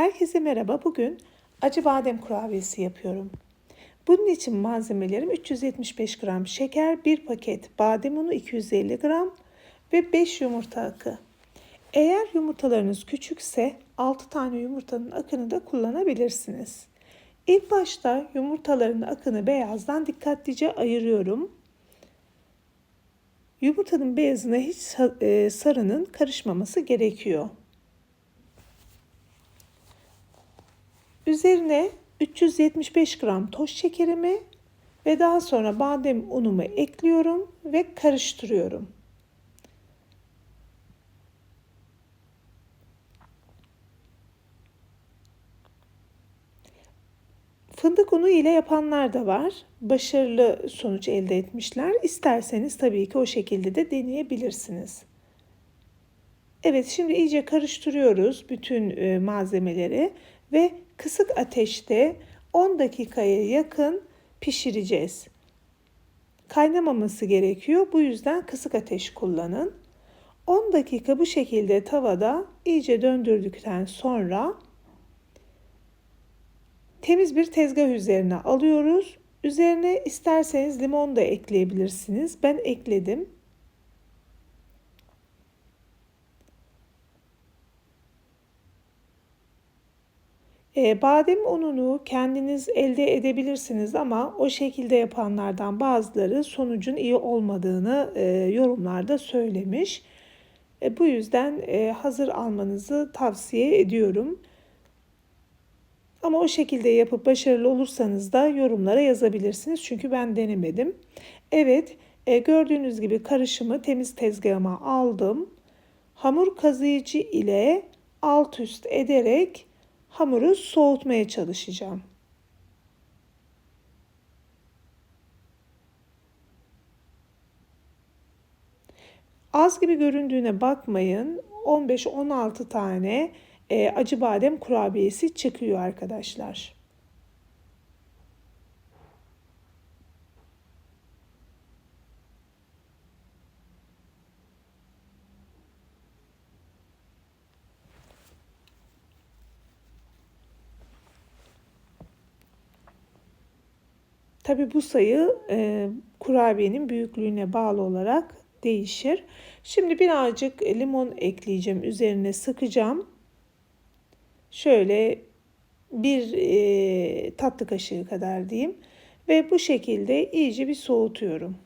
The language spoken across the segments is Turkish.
Herkese merhaba. Bugün acı badem kurabiyesi yapıyorum. Bunun için malzemelerim 375 gram şeker, 1 paket badem unu 250 gram ve 5 yumurta akı. Eğer yumurtalarınız küçükse 6 tane yumurtanın akını da kullanabilirsiniz. İlk başta yumurtaların akını beyazdan dikkatlice ayırıyorum. Yumurtanın beyazına hiç e, sarının karışmaması gerekiyor. Üzerine 375 gram toz şekerimi ve daha sonra badem unumu ekliyorum ve karıştırıyorum. Fındık unu ile yapanlar da var. Başarılı sonuç elde etmişler. İsterseniz tabii ki o şekilde de deneyebilirsiniz. Evet şimdi iyice karıştırıyoruz bütün e, malzemeleri ve kısık ateşte 10 dakikaya yakın pişireceğiz. Kaynamaması gerekiyor. Bu yüzden kısık ateş kullanın. 10 dakika bu şekilde tavada iyice döndürdükten sonra temiz bir tezgah üzerine alıyoruz. Üzerine isterseniz limon da ekleyebilirsiniz. Ben ekledim. E, badem ununu kendiniz elde edebilirsiniz ama o şekilde yapanlardan bazıları sonucun iyi olmadığını e, yorumlarda söylemiş. E, bu yüzden e, hazır almanızı tavsiye ediyorum. Ama o şekilde yapıp başarılı olursanız da yorumlara yazabilirsiniz. Çünkü ben denemedim. Evet gördüğünüz gibi karışımı temiz tezgahıma aldım. Hamur kazıyıcı ile alt üst ederek hamuru soğutmaya çalışacağım. Az gibi göründüğüne bakmayın. 15-16 tane e, acı badem kurabiyesi çıkıyor arkadaşlar. Tabi bu sayı e, kurabiyenin büyüklüğüne bağlı olarak değişir. Şimdi birazcık limon ekleyeceğim. Üzerine sıkacağım. Şöyle bir e, tatlı kaşığı kadar diyeyim. Ve bu şekilde iyice bir soğutuyorum.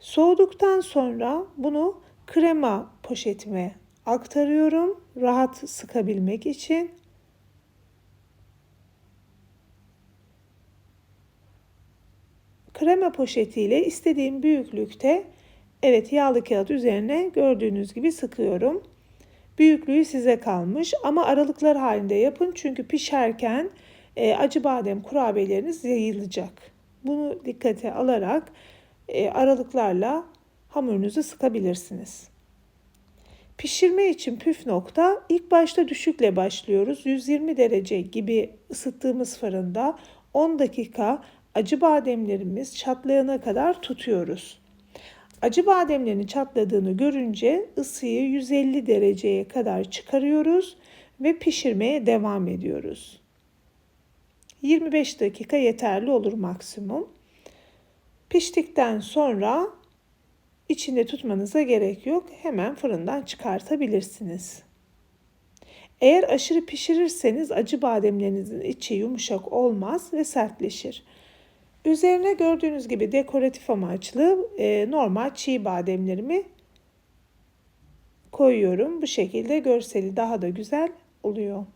Soğuduktan sonra bunu krema poşetime aktarıyorum. Rahat sıkabilmek için. Krema poşetiyle istediğim büyüklükte evet yağlı kağıt üzerine gördüğünüz gibi sıkıyorum. Büyüklüğü size kalmış ama aralıklar halinde yapın çünkü pişerken e, acı badem kurabiyeleriniz yayılacak. Bunu dikkate alarak e, aralıklarla hamurunuzu sıkabilirsiniz. Pişirme için püf nokta ilk başta düşükle başlıyoruz. 120 derece gibi ısıttığımız fırında 10 dakika acı bademlerimiz çatlayana kadar tutuyoruz. Acı bademlerin çatladığını görünce ısıyı 150 dereceye kadar çıkarıyoruz ve pişirmeye devam ediyoruz. 25 dakika yeterli olur maksimum. Piştikten sonra içinde tutmanıza gerek yok. Hemen fırından çıkartabilirsiniz. Eğer aşırı pişirirseniz acı bademlerinizin içi yumuşak olmaz ve sertleşir. Üzerine gördüğünüz gibi dekoratif amaçlı e, normal çiğ bademlerimi koyuyorum. Bu şekilde görseli daha da güzel oluyor.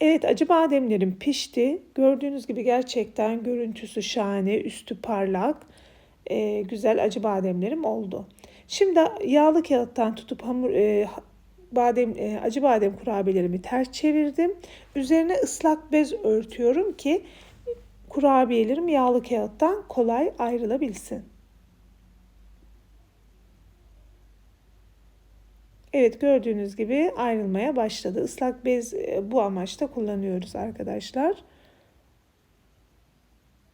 Evet acı bademlerim pişti. Gördüğünüz gibi gerçekten görüntüsü şahane, üstü parlak, e, güzel acı bademlerim oldu. Şimdi yağlı kağıttan tutup hamur e, badem e, acı badem kurabiyelerimi ters çevirdim. Üzerine ıslak bez örtüyorum ki kurabiyelerim yağlı kağıttan kolay ayrılabilsin. Evet gördüğünüz gibi ayrılmaya başladı. Islak bez e, bu amaçta kullanıyoruz arkadaşlar.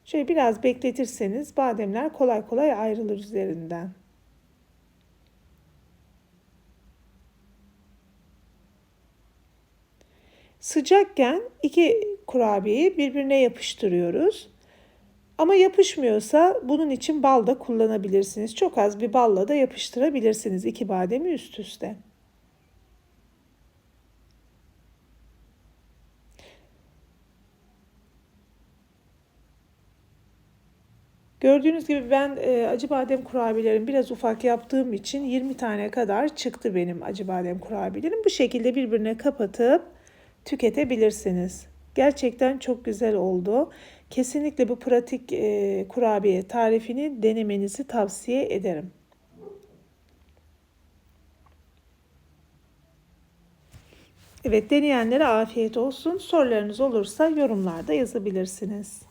Şöyle biraz bekletirseniz bademler kolay kolay ayrılır üzerinden. Sıcakken iki kurabiyeyi birbirine yapıştırıyoruz. Ama yapışmıyorsa bunun için bal da kullanabilirsiniz. Çok az bir balla da yapıştırabilirsiniz iki bademi üst üste. Gördüğünüz gibi ben e, acı badem kurabiyelerini biraz ufak yaptığım için 20 tane kadar çıktı benim acı badem kurabiyelerim. Bu şekilde birbirine kapatıp tüketebilirsiniz. Gerçekten çok güzel oldu. Kesinlikle bu pratik e, kurabiye tarifini denemenizi tavsiye ederim. Evet deneyenlere afiyet olsun. Sorularınız olursa yorumlarda yazabilirsiniz.